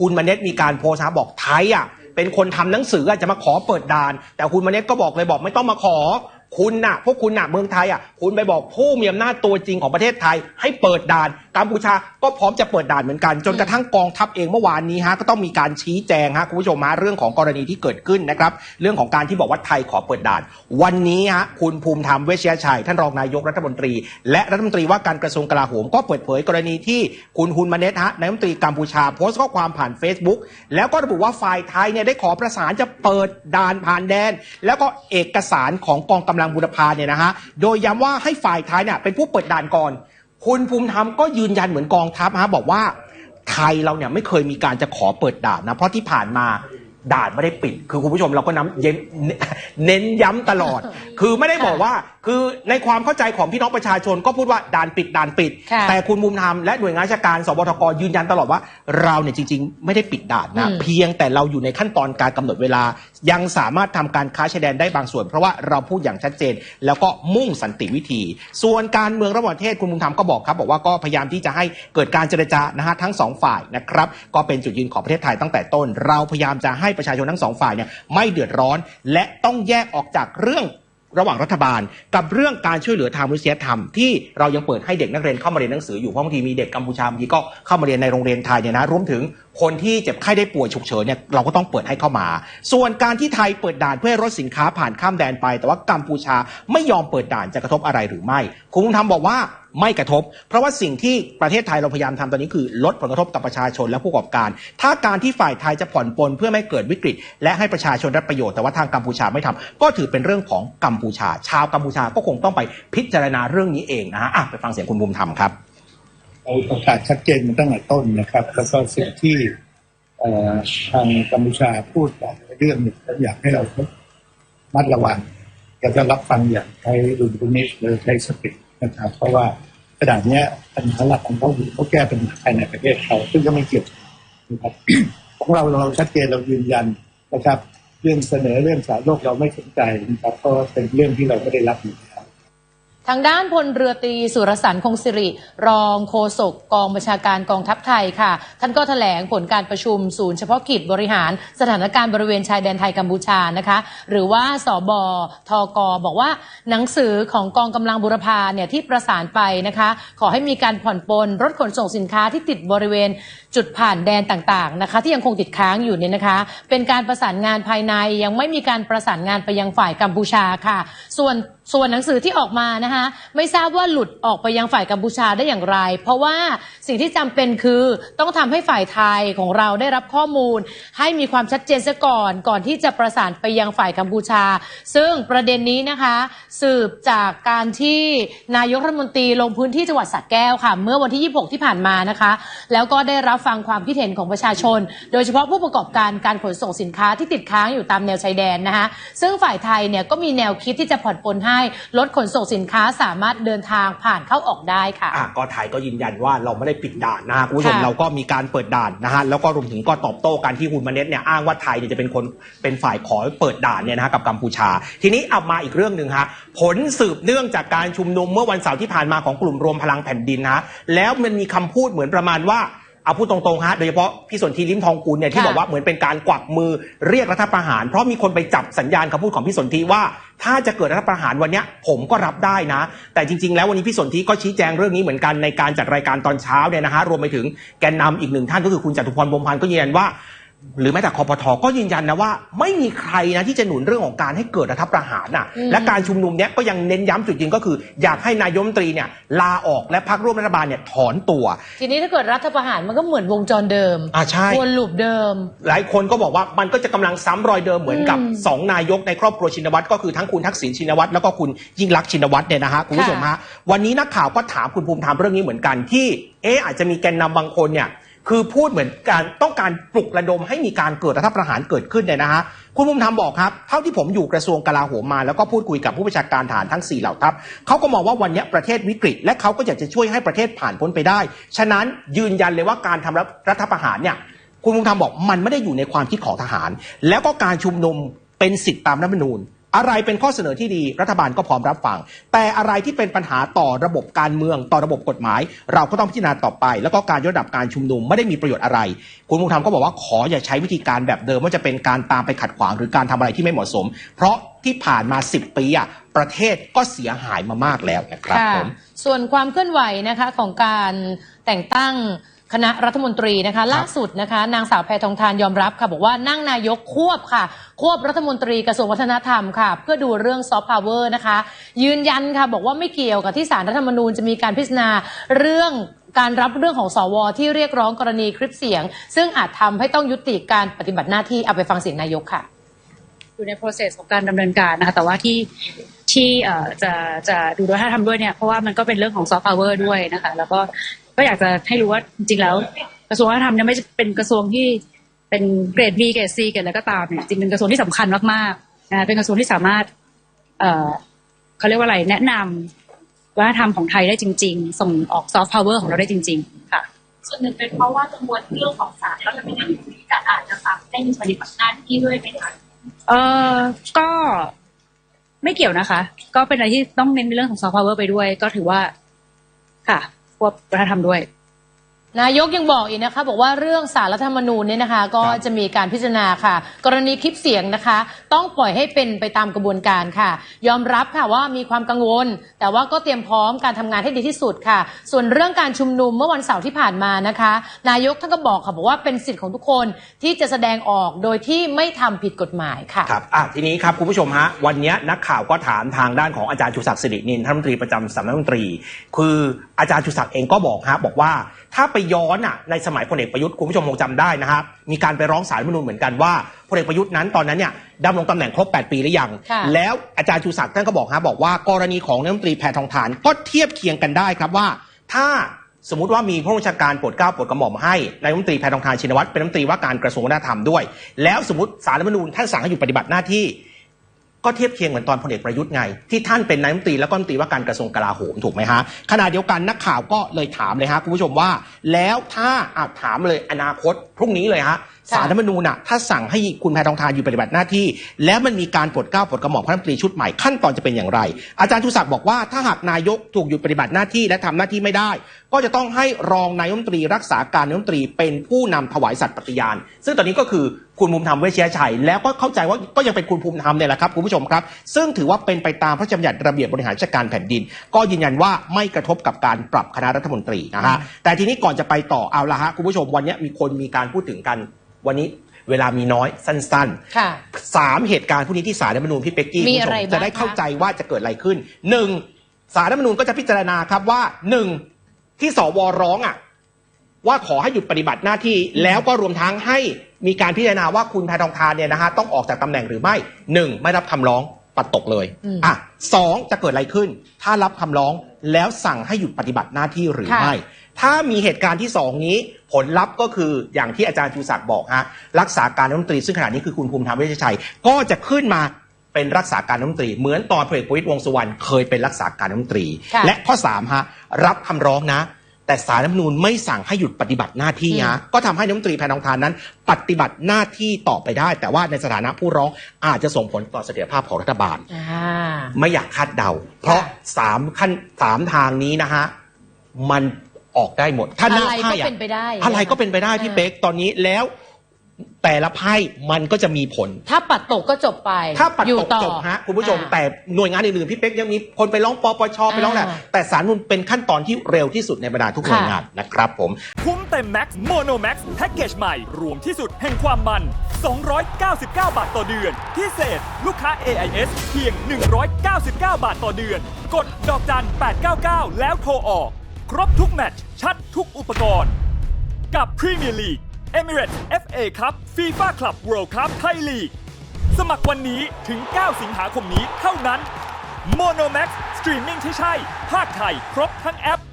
คุณมเน็ตมีการโพสต์บอกไทยอะเป็นคนทำหนังสืออาจะมาขอเปิดด่าน แต่คุณมเน็ตก็บอกเลยบอกไม่ต้องมาขอ คุณน่ะ พวกคุณน่ะเมืองไทยอะ คุณไปบอกผู้มีอำนาจตัวจริงของประเทศไทย ให้เปิดด่านกัมพูชาก็พร้อมจะเปิดด่านเหมือนกัน จนกระทั่งกองทัพเองเมื่อวานนี้ฮะก็ต้องมีการชี้แจงฮะคุณผู้ชมฮะเรื่องของกรณีที่เกิดขึ้นนะครับ เรื่องของการที่บอกว่าไทยขอเปิดด่าน วันนี้ฮะคุณภูมิธรรมเวชยชัย ท่านรองนายกรัฐมนตรี และรัฐมนตรีว่าการกระทรวงกลาโหมก็เปิดเผยกรณีที่คุณฮุนมาเนตฮะนายกรัฐมนตรีกัมพูชาโพสต์ข้อความผ่าน Facebook แล้วก็ระบุว่าฝ่ายไทยเนี่ยได้ขอประสานจะเปิดด่านผ่านแดน แล้วก็เอกสารของกองกำลังบุรพาเนี่ยนะฮะโดยย้ำว่าให้ฝ่ายไทยเนี่ยเป็นผู้เปิดด่านก่อน คุณภูมิธรรมก็ยืนยันเหมือนกองทัพฮะบอกว่าไทยเราเนี่ยไม่เคยมีการจะขอเปิดด่านนะเพราะที่ผ่านมาด่านไม่ได้ปิด คือคุณผู้ชมเราก็น้ำเน้นย้ำตลอด คือไม่ได้บอกว่า คือในความเข้าใจของพี่น้องประชาชนก็พูดว่าด่านปิดด่านปิด ค่ะแต่คุณมุมธรรมและหน่วยงานราชการสบทกยืนยันตลอดว่า เราเนี่ยจริง ๆ ไม่ได้ปิดด่านนะ อืม เพียงแต่เราอยู่ในขั้นตอนการกำหนดเวลา ยังสามารถทำการค้าชายแดนได้บางส่วน เพราะว่าเราพูดอย่างชัดเจน แล้วก็มุ่งสันติวิธี ส่วนการเมืองระหว่างประเทศคุณมุมธรรมก็บอกครับบอกว่าก็พยายามที่จะให้เกิดการเจรจานะฮะทั้งสองฝ่ายนะครับก็เป็นจุดยืนของประเทศไทยตั้งแต่ต้น เราพยายามจะให้ประชาชนทั้งสองฝ่ายเนี่ยไม่เดือดร้อน และต้องแยกออกจากเรื่อง ระหว่างรัฐบาล กับเรื่องการช่วยเหลือทางมนุษยธรรมที่เรายังเปิดให้เด็กนักเรียนเข้ามาเรียนหนังสืออยู่เพราะบางทีมีเด็กกัมพูชาบางทีก็เข้ามาเรียนในโรงเรียนไทยเนี่ยนะรวมถึง คนที่เจ็บไข้ได้ป่วยฉุกเฉินเนี่ยเราก็ต้องเปิดให้เข้ามา ส่วนการที่ไทยเปิดด่านเพื่อให้รถสินค้าผ่านข้ามแดนไป แต่ว่ากัมพูชาไม่ยอมเปิดด่านจะกระทบอะไรหรือไม่ คุณภูมิธรรมบอกว่าไม่กระทบ เพราะว่าสิ่งที่ประเทศไทยเราพยายามทำตอนนี้คือ ลดผลกระทบกับประชาชนและผู้ประกอบการ ถ้าการที่ฝ่ายไทยจะผ่อนปลนเพื่อไม่เกิดวิกฤต และให้ประชาชนได้ประโยชน์แต่ว่าทางกัมพูชาไม่ทำก็ถือเป็นเรื่องของกัมพูชา ชาวกัมพูชาก็คงต้องไปพิจารณาเรื่องนี้เองนะฮะไปฟังเสียงคุณภูมิธรรมครับ เราประกาศชัดเจนมาตั้งแต่ต้นนะครับ แล้วก็สิ่งที่ทางกัมพูชาพูดบอกเรื่องหนึ่งก็อยากให้เรามัดระวังอยากจะรับฟังอย่างใช้ดุลพินิจหรือใช้สตินะครับ เพราะว่าขณะเนี้ปัญหาหลักของเขาคือเขาแก้ปัญหาภายในประเทศเขาซึ่งก็ไม่เกี่ยวนะครับของเราเราชัดเจนเรายืนยันนะครับ เรื่องเสนอเรื่องสารโลกเราไม่สนใจนะครับเพราะเป็นเรื่องที่เราไม่ได้รับอยู่ ทางด้านพลเรือตรีสุรสันต์คงสิริ รองโฆษกกองบัญชาการกองทัพไทยค่ะ ท่านก็แถลงผลการประชุมศูนย์เฉพาะกิจบริหารสถานการณ์บริเวณชายแดนไทยกัมพูชานะคะ หรือว่าสบทกบอกว่าหนังสือของกองกำลังบุรพาเนี่ยที่ประสานไปนะคะ ขอให้มีการผ่อนปลนรถขนส่งสินค้าที่ติดบริเวณจุดผ่านแดนต่างๆนะคะ ที่ยังคงติดค้างอยู่เนี่ยนะคะ เป็นการประสานงานภายในยังไม่มีการประสานงานไปยังฝ่ายกัมพูชาค่ะ ส่วน ส่วนหนังสือที่ออกมานะคะไม่ทราบว่าหลุดออกไปยังฝ่ายกัมพูชาได้อย่างไร เพราะว่าสิ่งที่จำเป็นคือต้องทำให้ฝ่ายไทยของเราได้รับข้อมูล ให้มีความชัดเจนซะก่อน ก่อนที่จะประสานไปยังฝ่ายกัมพูชา ซึ่งประเด็นนี้นะคะ สืบจากการที่นายกรัฐมนตรีลงพื้นที่จังหวัดสระแก้วค่ะ เมื่อวันที่ 26 ที่ผ่านมานะคะ แล้วก็ได้รับฟังความคิดเห็นของประชาชน โดยเฉพาะผู้ประกอบการการขนส่งสินค้าที่ติดค้างอยู่ตามแนวชายแดนนะคะซึ่งฝ่ายไทยเนี่ยก็มีแนวคิดที่จะผ่อนปลนให้รถขนส่งสินค้าสามารถเดินทางผ่านเข้าออกได้ค่ะ อะก็ไทยก็ยืนยันว่าเราไม่ได้ปิดด่านนะฮะคุณผู้ชมค่ะ เราก็มีการเปิดด่านนะฮะแล้วก็รวมถึงก็ตอบโต้การที่คุณมาเน็ตเนี่ยอ้างว่าไทยเนี่ยจะเป็นคนเป็นฝ่ายขอเปิดด่านเนี่ยนะฮะกับกัมพูชา ทีนี้เอามาอีกเรื่องหนึ่งฮะผลสืบเนื่องจากการชุมนุมเมื่อวันเสาร์ที่ผ่านมาของกลุ่มรวมพลังแผ่นดินนะฮะแล้วมันมีคำพูดเหมือนประมาณว่า เอาพูดตรงๆฮะโดยเฉพาะพี่สนธิลิ้มทองกุลเนี่ยที่ค่ะบอกว่าเหมือนเป็นการกวักมือเรียกรัฐประหาร เพราะมีคนไปจับสัญญาณคำพูดของพี่สนธิว่า ถ้าจะเกิดรัฐประหารวันเนี้ยผมก็รับได้นะ แต่จริง ๆ แล้ววันนี้พี่สนธิก็ชี้แจงเรื่องนี้เหมือนกันในการจัดรายการตอนเช้าเนี่ยนะฮะรวมไปถึงแกนนำอีกหนึ่งท่านก็คือคุณจตุพรพรหมพันธ์ก็ยืนยันว่า หรือแม้แต่คอปทก็ยืนยันนะว่า ไม่มีใครนะที่จะหนุนเรื่องของการให้เกิดรัฐประหารน่ะอืมและการชุมนุมเนี้ยก็ยังเน้นย้ำจุดยืนก็คือ อยากให้นายกรัฐมนตรีเนี่ยลาออกและพรรคร่วมรัฐบาลเนี่ยถอนตัว ทีนี้ถ้าเกิดรัฐประหารมันก็เหมือนวงจรเดิมอ่าใช่ วนลูปเดิม หลายคนก็บอกว่ามันก็จะกำลังซ้ำรอยเดิมเหมือนกับ อืมสองนายกในครอบครัวชินวัตรก็คือทั้งคุณทักษิณชินวัตรแล้วก็คุณยิ่งรักษณ์ชินวัตรเนี่ยนะฮะคุณผู้ชมฮะวันนี้นักข่าวก็ถามคุณภูมิธรรมเรื่องนี้เหมือนกันที่เอ๊ะอาจจะมีแกนนำบางคนเนี่ย คือพูดเหมือนการต้องการปลุกระดมให้มีการเกิดรัฐประหารเกิดขึ้นเนี่ยนะฮะคุณภูมิธรรมบอกครับเท่าที่ผมอยู่กระทรวงกลาโหมมา แล้วก็พูดคุยกับผู้บัญชาการทหารทั้งสี่เหล่าทัพเขาก็มองว่าวันนี้ประเทศวิกฤต และเขาก็อยากจะช่วยให้ประเทศผ่านพ้นไปได้ ฉะนั้นยืนยันเลยว่าการทำรัฐประหารเนี่ยคุณภูมิธรรมบอกมันไม่ได้อยู่ในความคิดของทหาร แล้วก็การชุมนุมเป็นสิทธิตามรัฐธรรมนูญ อะไรเป็นข้อเสนอที่ดีรัฐบาลก็พร้อมรับฟัง แต่อะไรที่เป็นปัญหาต่อระบบการเมืองต่อระบบกฎหมาย เราก็ต้องพิจารณาต่อไป แล้วก็การยกระดับการชุมนุมไม่ได้มีประโยชน์อะไร คุณภูมิธรรมก็บอกว่าขออย่าใช้วิธีการแบบเดิมว่าจะเป็นการตามไปขัดขวางหรือการทำอะไรที่ไม่เหมาะสม เพราะที่ผ่านมา 10 ปีอะประเทศก็เสียหายมามากแล้วนะครับค่ะผมส่วนความเคลื่อนไหวนะคะของการแต่งตั้ง คณะรัฐมนตรีนะคะ ล่าสุดนะคะ นางสาวแพทองทานยอมรับค่ะ บอกว่านั่งนายกควบค่ะ ควบรัฐมนตรีกระทรวงวัฒนธรรมค่ะ เพื่อดูเรื่องซอฟต์พาวเวอร์นะคะ ยืนยันค่ะ บอกว่าไม่เกี่ยวกับที่สารรัฐธรรมนูญจะมีการพิจารณาเรื่องการรับเรื่องของสว ที่เรียกร้องกรณีคลิปเสียง ซึ่งอาจทำให้ต้องยุติการปฏิบัติหน้าที่เอาไปฟังเสียงนายกค่ะอยู่ใน process ของการดำเนินการนะคะแต่ว่าที่ที่เอ่อจะจะดูโดยถ้าทำด้วยเนี่ยเพราะว่ามันก็เป็นเรื่องของ soft power ด้วยนะคะ แล้วก็ ก็อยากจะให้รู้ว่าจริงๆแล้ว กระทรวงวัฒนธรรมเนี่ยไม่ใช่เป็นกระทรวงที่เป็นเกรด B เกรด C เกรดอะไรก็ตามเนี่ยจริงๆเป็นกระทรวงที่สำคัญมากๆนะคะเป็นกระทรวงที่สามารถ เอ่อเขาเรียกว่าอะไรแนะนำวัฒนธรรมของไทยได้จริง ๆ ส่งออก soft power ของเราได้จริง ๆ ค่ะ ส่วนหนึ่งเป็นเพราะว่ากังวลเรื่องของสารแล้วจะไม่ได้มีการอ่านนะคะได้มีปฏิบัติหน้าที่ด้วยไหมคะเออก็ไม่เกี่ยวนะคะ ก็เป็นอะไรที่ต้องเน้นในเรื่องของซอฟต์พาวเวอร์ไปด้วย ก็ถือว่าค่ะ ควบวัฒนธรรมด้วย นายกยังบอกอีกนะคะ บอกว่าเรื่องสารรัฐธรรมนูญเนี่ยนะคะ ก็ครับจะมีการพิจารณาค่ะ กรณีคลิปเสียงนะคะ ต้องปล่อยให้เป็นไปตามกระบวนการค่ะ ยอมรับค่ะว่ามีความกังวล แต่ว่าก็เตรียมพร้อมการทำงานให้ดีที่สุดค่ะ ส่วนเรื่องการชุมนุมเมื่อวันเสาร์ที่ผ่านมานะคะ นายกท่านก็บอกค่ะบอกว่าเป็นสิทธิ์ของทุกคนที่จะแสดงออกโดยที่ไม่ทำผิดกฎหมายค่ะครับอะทีนี้ครับคุณผู้ชมฮะวันนี้นักข่าวก็ถามทางด้านของอาจารย์ชูศักดิ์สิรินินท่านรัฐมนตรีประจำสำนักรัฐมนตรี คืออาจารย์ชูศักดิ์เองก็บอกฮะบอกว่าถ้าไปย้อนอะในสมัยพลเอกประยุทธ์คุณผู้ชมคงจำได้นะครับมีการไปร้องศาลรัฐมนูญเหมือนกันว่า เอกประยุทธ์นั้นตอนนั้นเนี่ยดำรงตำแหน่งครบ 8 ปีหรือยังค่ะแล้วอาจารย์ชูศักดิ์ท่านก็บอกฮะบอกว่ากรณีของนายกรัฐมนตรีแพทองทานก็เทียบเคียงกันได้ครับว่า ถ้าสมมติว่ามีผู้บัญชาการโปรดเกล้าโปรดกระหม่อมให้นายกรัฐมนตรีแพทองทานชินวัตรเป็นรัฐมนตรีว่าการกระทรวงวัฒนธรรมด้วย แล้วสมมติสารรัฐธรรมนูญท่านสั่งให้หยุดปฏิบัติหน้าที่ ก็เทียบเคียงเหมือนตอนพลเอกประยุทธ์ไง ที่ท่านเป็นนายกรัฐมนตรีแล้วก็รัฐมนตรีว่าการกระทรวงกลาโหมถูกไหมฮะขณะเดียวกันนักข่าวก็เลยถามเลยฮะคุณผู้ชมว่า แล้วถ้าอาถามเลยอนาคตพรุ่งนี้เลยฮะสารรัฐธรรมนูญน่ะถ้าสั่งให้คุณแพทองทานอยู่ปฏิบัติหน้าที่ แล้วมันมีการปลดเกล้าปลดกระหม่อมพระรัฐมนตรีชุดใหม่ขั้นตอนจะเป็นอย่างไร อาจารย์ชูศักดิ์บอกว่าถ้าหากนายกถูกหยุดปฏิบัติหน้าที่และทำหน้าที่ไม่ได้ ก็จะต้องให้รองนายกรัฐมนตรีรักษาการนายกรัฐมนตรีเป็นผู้นำถวายสัตย์ปฏิญาณ ซึ่งตอนนี้ก็คือ คุณภูมิธรรมเวชยชัยแล้วก็เข้าใจว่าก็ยังเป็นคุณภูมิธรรมเนี่ยแหละครับคุณผู้ชมครับ ซึ่งถือว่าเป็นไปตามพระราชบัญญัติระเบียบบริหารราชการแผ่นดิน ก็ยืนยันว่าไม่กระทบกับการปรับคณะรัฐมนตรีนะฮะแต่ทีนี้ก่อนจะไปต่อเอาละฮะคุณผู้ชมวันนี้มีคนมีการพูดถึงกันวันนี้เวลามีน้อยสั้นๆค่ะสามเหตุการณ์พวกนี้ที่สารรัฐธรรมนูญพี่เป็กกี้มีคุณผู้ชอะไรมบ้างจะได้เข้าใจว่าจะเกิดอะไรขึ้นหนึ่งสารรัฐธรรมนูญก็จะพิจารณาครับว่าหนึ่งที่สวร้องอะ ว่าขอให้หยุดปฏิบัติหน้าที่แล้วก็รวมทั้งให้มีการพิจารณาว่าคุณแพทองทานเนี่ยนะฮะต้องออกจากตำแหน่งหรือไม่หนึ่งไม่รับคำร้องปัดตกเลยอืมอะสองจะเกิดอะไรขึ้น ถ้ารับคำร้องแล้วสั่งให้หยุดปฏิบัติหน้าที่หรือค่ะไม่ ถ้ามีเหตุการณ์ที่สองนี้ ผลลัพธ์ก็คืออย่างที่อาจารย์ชูศักดิ์บอกฮะรักษาการรัฐมนตรีซึ่งขณะนี้คือคุณภูมิธรรมเวชชัย ก็จะขึ้นมาเป็นรักษาการรัฐมนตรี เหมือนตอนพลเอกประวิตรวงษ์สุวรรณเคยเป็นรักษาการรัฐมนตรีค่ะและข้อสามฮะรับคำร้องนะ แต่สารรัฐธรรมนูญไม่สั่งให้หยุดปฏิบัติหน้าที่ฮะก็ทำให้รัฐมนตรีแพทองทานนั้น ปฏิบัติหน้าที่ต่อไปได้ แต่ว่าในสถานะผู้ร้องอาจจะส่งผลต่อเสถียรภาพของรัฐบาล อ่า ไม่อยากคาดเดา เพราะค่ะสามขั้นสามทางนี้นะฮะ มันออกได้หมด ถ้าหน้าอะไรไพ่ก็อะเป็นไปได้อะไรก็เป็นไปได้พี่อ่าเป๊กตอนนี้แล้ว แต่ละไพ่มันก็จะมีผล ถ้าปัดตกก็จบไปถ้าปัดอยู่ตกต่อ จบฮะคุณผู้ชม อ่าแต่หน่วยงานอื่นๆพี่เป๊กยังมีคนไปร้องปปชไปร้องแหละอ่า แต่สารนุนเป็นขั้นตอนที่เร็วที่สุดในบรรดาทุกหน่วยค่ะงานนะครับผม คุ้มเต็มแม็กซ์โมโนแม็กซ์แพ็กเกจใหม่ รวมที่สุดแห่งความมัน 299 บาทต่อเดือน พิเศษ ลูกค้า AIS เพียง 199 บาทต่อเดือน กดดอกจัน 899 แล้วโทรออก ครบทุกแมตช์ชัดทุกอุปกรณ์ กับพรีเมียร์ลีก เอมิเรตส์ FA Cup FIFA Club World Cup ไทยลีก สมัครวันนี้ถึง 9 สิงหาคมนี้เท่านั้น Monomax สตรีมมิ่งที่ใช่ภาคไทย ครบทั้งแอป